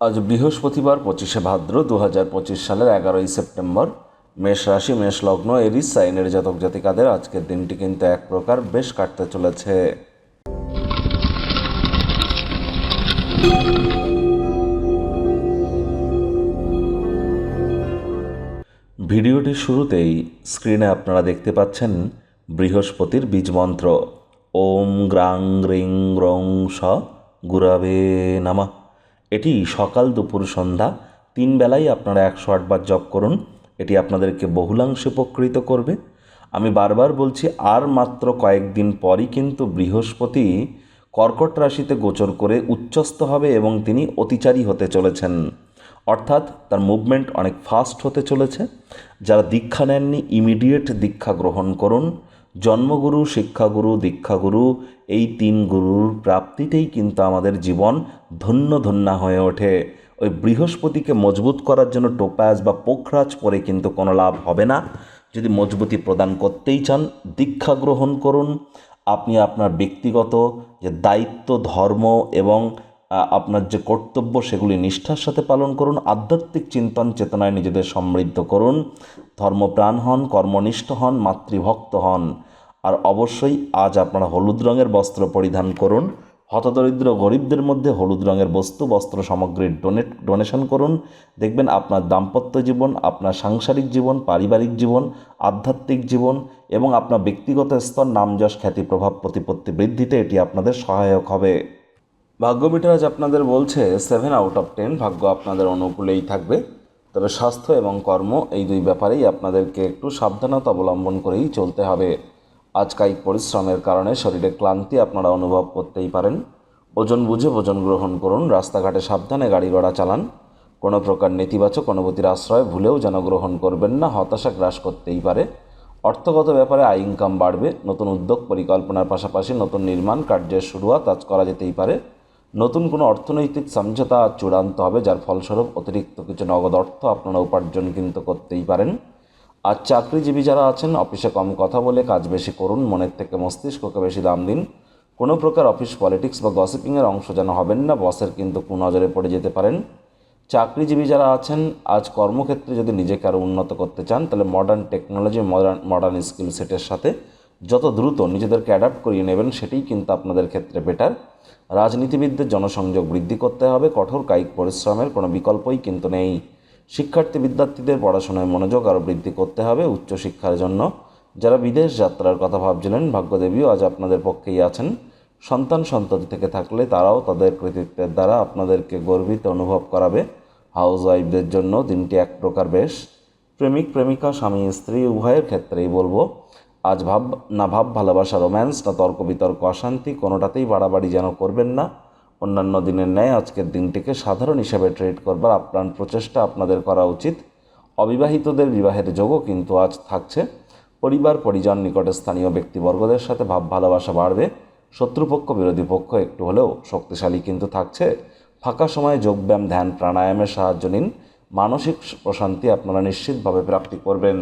আজ বৃহস্পতিবার পঁচিশে ভাদ্র দু হাজার পঁচিশ সালের এগারোই সেপ্টেম্বর। মেষ রাশি, মেষ লগ্ন, এরিস, সাইনের জাতক জাতিকাদের আজকের দিনটি কিন্তু এক প্রকার বেশ কাটতে চলেছে। ভিডিওটির শুরুতেই স্ক্রিনে আপনারা দেখতে পাচ্ছেন বৃহস্পতির বীজ মন্ত্র। ওম গ্রাং, রিং, রং, স, গুরাবে, নামা। এটি সকাল দুপুর সন্ধ্যা, তিন বেলায় আপনারা একশো আটবার জপ করুন। এটি আপনাদেরকে বহুলাংশে উপকৃত করবে। আমি বারবার বলছি, আর মাত্র কয়েকদিন পরই কিন্তু বৃহস্পতি কর্কট রাশিতে গোচর করে উচ্চস্থ হবে এবং তিনি অতিচারী হতে চলেছেন। অর্থাৎ তার মুভমেন্ট অনেক ফাস্ট হতে চলেছে। যারা দীক্ষা নেননি ইমিডিয়েট দীক্ষা গ্রহণ করুন। জন্মগুরু, শিক্ষাগুরু, দীক্ষাগুরু, এই তিন গুরুর প্রাপ্তিতেই কিন্তু আমাদের জীবন ধন্য ধন্যা হয়ে ওঠে। ওই বৃহস্পতিকে মজবুত করার জন্য টোপাজ বা পোখরাজ পরে কিন্তু কোনো লাভ হবে না। যদি মজবুতি প্রদান করতেই চান, দীক্ষা গ্রহণ করুন। আপনি আপনার ব্যক্তিগত যে দায়িত্ব, ধর্ম এবং আপনার যে কর্তব্য, সেগুলি নিষ্ঠার সাথে পালন করুন। আধ্যাত্মিক চিন্তন চেতনায় নিজেদের সমৃদ্ধ করুন। ধর্মপ্রাণ হন, কর্মনিষ্ঠ হন, মাতৃভক্ত হন। আর অবশ্যই আজ আপনারা হলুদ রঙের বস্ত্র পরিধান করুন। হতদরিদ্র গরিবদের মধ্যে হলুদ রঙের বস্তু, বস্ত্র সামগ্রীর ডোনেট ডোনেশন করুন। দেখবেন আপনার দাম্পত্য জীবন, আপনার সাংসারিক জীবন, পারিবারিক জীবন, আধ্যাত্মিক জীবন এবং আপনার ব্যক্তিগত স্তর নামযশ, খ্যাতি, প্রভাব, প্রতিপত্তি বৃদ্ধিতে এটি আপনাদের সহায়ক হবে। ভাগ্যবিটার আজ আপনাদের বলছে সেভেন আউট অফ টেন ভাগ্য আপনাদের অনুকূলেই থাকবে। তবে স্বাস্থ্য এবং কর্ম এই দুই ব্যাপারেই আপনাদেরকে একটু সাবধানতা অবলম্বন করেই চলতে হবে। আজ পরিশ্রমের কারণে শরীরে ক্লান্তি আপনারা অনুভব করতেই পারেন। ওজন বুঝে ভোজন গ্রহণ করুন, রাস্তাঘাটে সাবধানে গাড়ি ঘোড়া চালান। কোনো প্রকার নেতিবাচক অনুভূতির আশ্রয় ভুলেও যেন গ্রহণ করবেন না, হতাশা গ্রাস করতেই পারে। অর্থগত ব্যাপারে আয় ইনকাম বাড়বে, নতুন উদ্যোগ পরিকল্পনার পাশাপাশি নতুন নির্মাণ কার্যের শুরুয়াত আজ করা যেতেই পারে। নতুন কোনো অর্থনৈতিক সমঝোতা চূড়ান্ত হবে, যার ফলস্বরূপ অতিরিক্ত কিছু নগদ অর্থ আপনারা উপার্জন কিন্তু করতেই পারেন। আর চাকরিজীবী যারা আছেন, অফিসে কম কথা বলে কাজ বেশি করুন, মনের থেকে মস্তিষ্ককে বেশি দাম দিন। কোনো প্রকার অফিস পলিটিক্স বা গসিপিংয়ের অংশ যেন হবেন না, বসের কিন্তু কুনজরে পড়ে যেতে পারেন। চাকরিজীবী যারা আছেন, আজ কর্মক্ষেত্রে যদি নিজেকে আরও উন্নত করতে চান, তাহলে modern technology modern modern skill সেটের সাথে যত দ্রুত নিজেদেরকে অ্যাডাপ্ট করিয়ে নেবেন, সেটাই কিন্তু আপনাদের ক্ষেত্রে বেটার রাজনীতিবিদদের জনসংযোগ বৃদ্ধি করতে হবে, কঠোর কায়িক পরিশ্রমের কোনো বিকল্পই কিন্তু নেই। শিক্ষার্থী বিদ্যার্থীদের পড়াশোনায় মনোযোগ আরও বৃদ্ধি করতে হবে উচ্চশিক্ষার জন্য। যারা বিদেশ যাত্রার কথা ভাবছিলেন, ভাগ্যদেবীও আজ আপনাদের পক্ষেই আছেন। সন্তান সন্ততি থেকে থাকলে তারাও তাদের কৃতিত্বের দ্বারা আপনাদেরকে গর্বিত অনুভব করাবে। হাউস ওয়াইফদের জন্য দিনটি এক প্রকার বেশ। প্রেমিক, প্রেমিকা, স্বামী, স্ত্রী, উভয়ের ক্ষেত্রেই বলব, আজ ভাব, না ভাব, ভালোবাসা, রোম্যান্স, না তর্ক বিতর্ক, অশান্তি, কোনোটাতেই বাড়াবাড়ি যেন করবেন না। অন্যান্য দিনের ন্যায় আজকের দিনটিকে সাধারণ হিসাবে ট্রিট করবার আপ্রাণ প্রচেষ্টা আপনাদের করা উচিত। অবিবাহিতদের বিবাহের যোগও কিন্তু আজ থাকছে। পরিবার, পরিজন, নিকটে স্থানীয় ব্যক্তিবর্গদের সাথে ভাব, ভালোবাসা বাড়বে। শত্রুপক্ষ, বিরোধী পক্ষ একটু হলেও শক্তিশালী কিন্তু থাকছে। ফাঁকা সময়ে যোগব্যায়াম, ধ্যান, প্রাণায়ামের সাহায্য নিন। মানসিক প্রশান্তি আপনারা নিশ্চিতভাবে প্রাপ্তি করবেন।